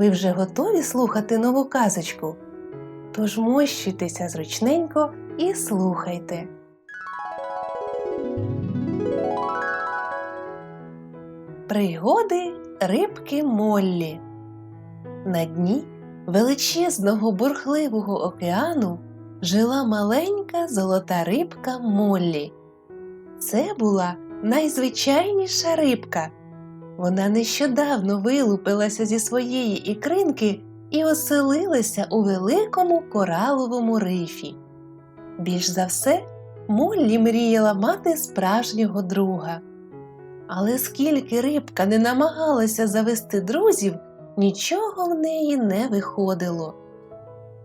Ви вже готові слухати нову казочку? Тож мощуйтеся зручненько і слухайте. Пригоди рибки Моллі. На дні величезного бурхливого океану жила маленька золота рибка Моллі. Це була найзвичайніша рибка. Вона нещодавно вилупилася зі своєї ікринки і оселилася у великому кораловому рифі. Більш за все, Моллі мріяла мати справжнього друга. Але скільки рибка не намагалася завести друзів, нічого в неї не виходило.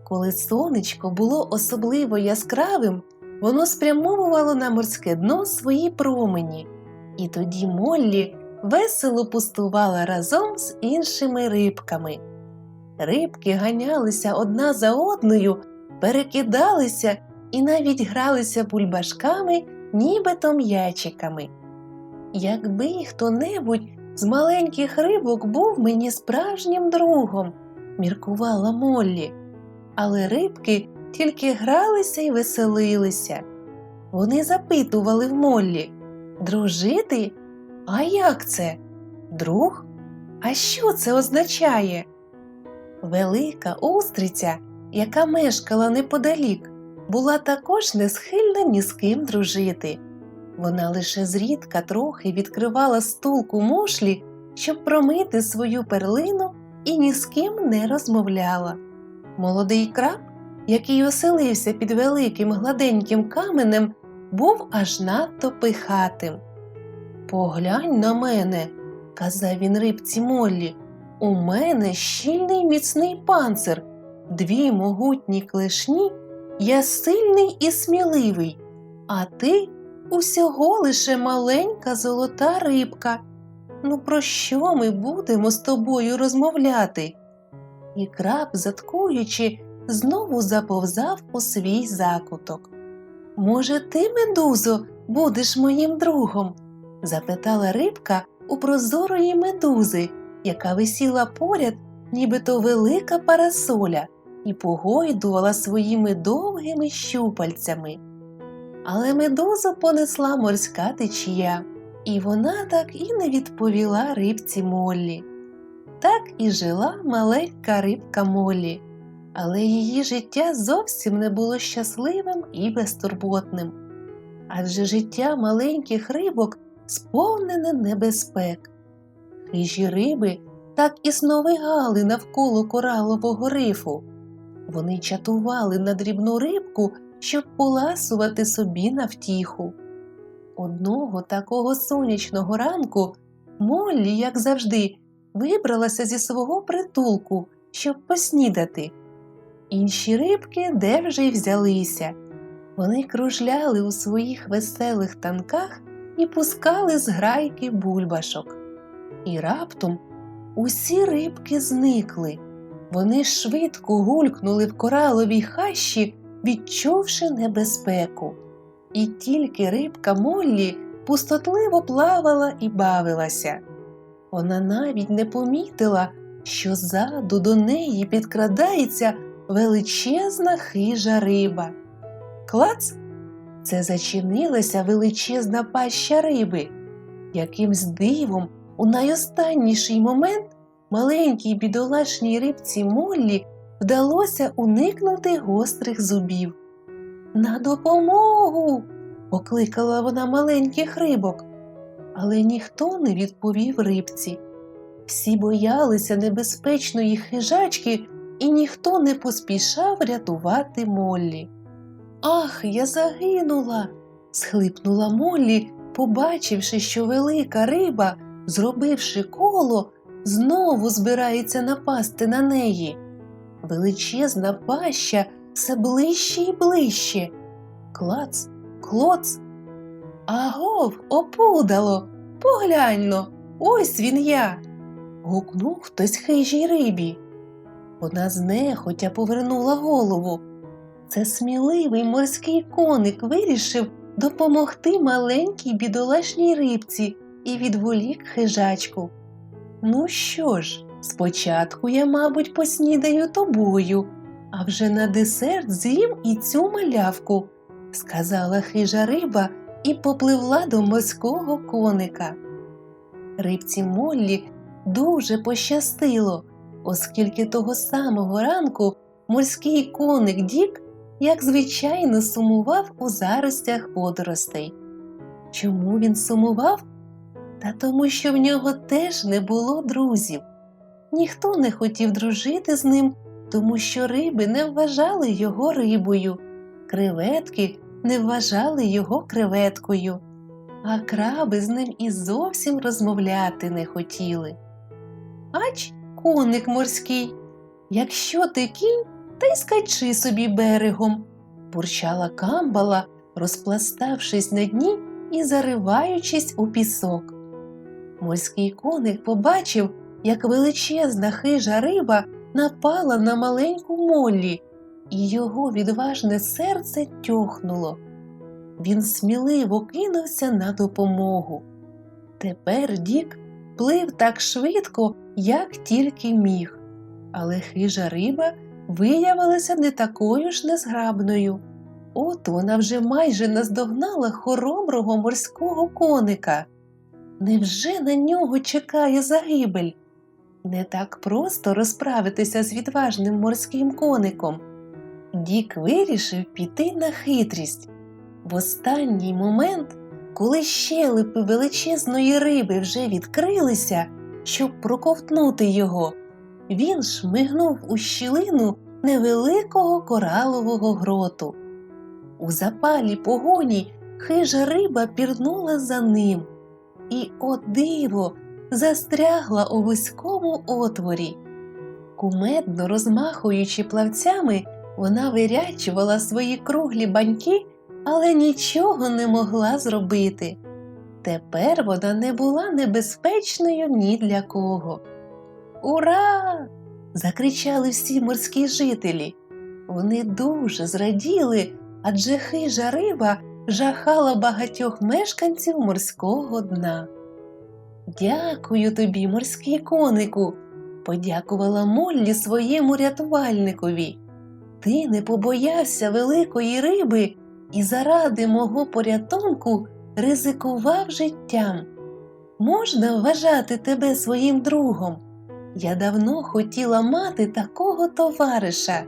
Коли сонечко було особливо яскравим, воно спрямовувало на морське дно свої промені, і тоді Моллі весело пустувала разом з іншими рибками. Рибки ганялися одна за одною, перекидалися і навіть гралися бульбашками, нібито м'ячиками. Якби хто-небудь з маленьких рибок був мені справжнім другом, міркувала Моллі. Але рибки тільки гралися й веселилися. Вони запитували в Моллі дружити? А як це? Друг? А що це означає? Велика устриця, яка мешкала неподалік, була також не схильна ні з ким дружити. Вона лише зрідка трохи відкривала стулку мушлі, щоб промити свою перлину і ні з ким не розмовляла. Молодий краб, який оселився під великим гладеньким каменем, був аж надто пихатим. Поглянь на мене, казав він рибці Моллі, у мене щільний міцний панцир, дві могутні клешні, я сильний і сміливий, а ти усього лише маленька золота рибка. Ну, про що ми будемо з тобою розмовляти? І краб, заткуючи, знову заповзав у свій закуток. Може, ти, медузо, будеш моїм другом? Запитала рибка у прозорої медузи, яка висіла поряд, нібито велика парасоля, і погойдувала своїми довгими щупальцями. Але медузу понесла морська течія, і вона так і не відповіла рибці Моллі. Так і жила маленька рибка Моллі, але її життя зовсім не було щасливим і безтурботним. Адже життя маленьких рибок сповнене небезпек. Хижі риби так і сновигали навколо коралового рифу. Вони чатували на дрібну рибку, щоб поласувати собі на втіху. Одного такого сонячного ранку Моллі, як завжди, вибралася зі свого притулку, щоб поснідати. Інші рибки де вже й взялися. Вони кружляли у своїх веселих танках і пускали з грайки бульбашок. І раптом усі рибки зникли. Вони швидко гулькнули в кораловій хащі, відчувши небезпеку. І тільки рибка Моллі пустотливо плавала і бавилася. Вона навіть не помітила, що ззаду до неї підкрадається величезна хижа риба. Клац! Це зачинилася величезна паща риби. Якимсь дивом, у найостанніший момент, маленькій бідолашній рибці Моллі вдалося уникнути гострих зубів. На допомогу! покликала вона маленьких рибок, але ніхто не відповів рибці. Всі боялися небезпечної хижачки, і ніхто не поспішав рятувати Моллі. Ах, я загинула. схлипнула Моллі, побачивши, що велика риба, зробивши коло, знову збирається напасти на неї. Величезна паща все ближче і ближче. Клац, клоц. Агов, опудало, погляньно, ось він я. гукнув хтось хижій рибі. Вона знехотя повернула голову. Це сміливий морський коник вирішив допомогти маленькій бідолашній рибці і відволік хижачку. Ну що ж, Спочатку я, мабуть, поснідаю тобою, а вже на десерт з'їм і цю малявку, сказала хижа риба і попливла до морського коника. Рибці Моллі дуже пощастило, оскільки того самого ранку морський коник Дік, як звичайно, сумував у заростях водоростей. Чому він сумував? Та тому, що в нього теж не було друзів. Ніхто не хотів дружити з ним, тому що риби не вважали його рибою, креветки не вважали його креветкою, а краби з ним і зовсім розмовляти не хотіли. Ач, коник морський, якщо ти кінь, та й скачи собі берегом, бурчала камбала, розпластавшись на дні і зариваючись у пісок. Морський коник побачив, як величезна хижа риба напала на маленьку Моллі, і його відважне серце тьохнуло. Він сміливо кинувся на допомогу. Тепер Дік плив так швидко, як тільки міг, але хижа риба виявилася не такою ж незграбною. От вона вже майже наздогнала хороброго морського коника. Невже на нього чекає загибель? Не так просто розправитися з відважним морським коником. Дік вирішив піти на хитрість. В останній момент, коли щелепи величезної риби вже відкрилися, щоб проковтнути його, він шмигнув у щілину невеликого коралового гроту. У запалі погоні хижа риба пірнула за ним, і, о диво, застрягла у вузькому отворі. Кумедно розмахуючи плавцями, вона вирячувала свої круглі баньки, але нічого не могла зробити. Тепер вона не була небезпечною ні для кого. Ура! закричали всі морські жителі. Вони дуже зраділи, адже хижа риба жахала багатьох мешканців морського дна. Дякую тобі, морський конику, подякувала Моллі своєму рятувальникові. Ти не побоявся великої риби і заради мого порятунку ризикував життям. Можна вважати тебе своїм другом. Я давно хотіла мати такого товариша.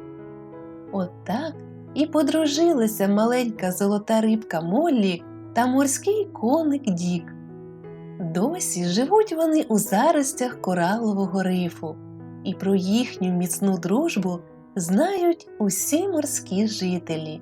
Отак і подружилася маленька золота рибка Моллі та морський коник Дік. Досі живуть вони у заростях коралового рифу, і про їхню міцну дружбу знають усі морські жителі.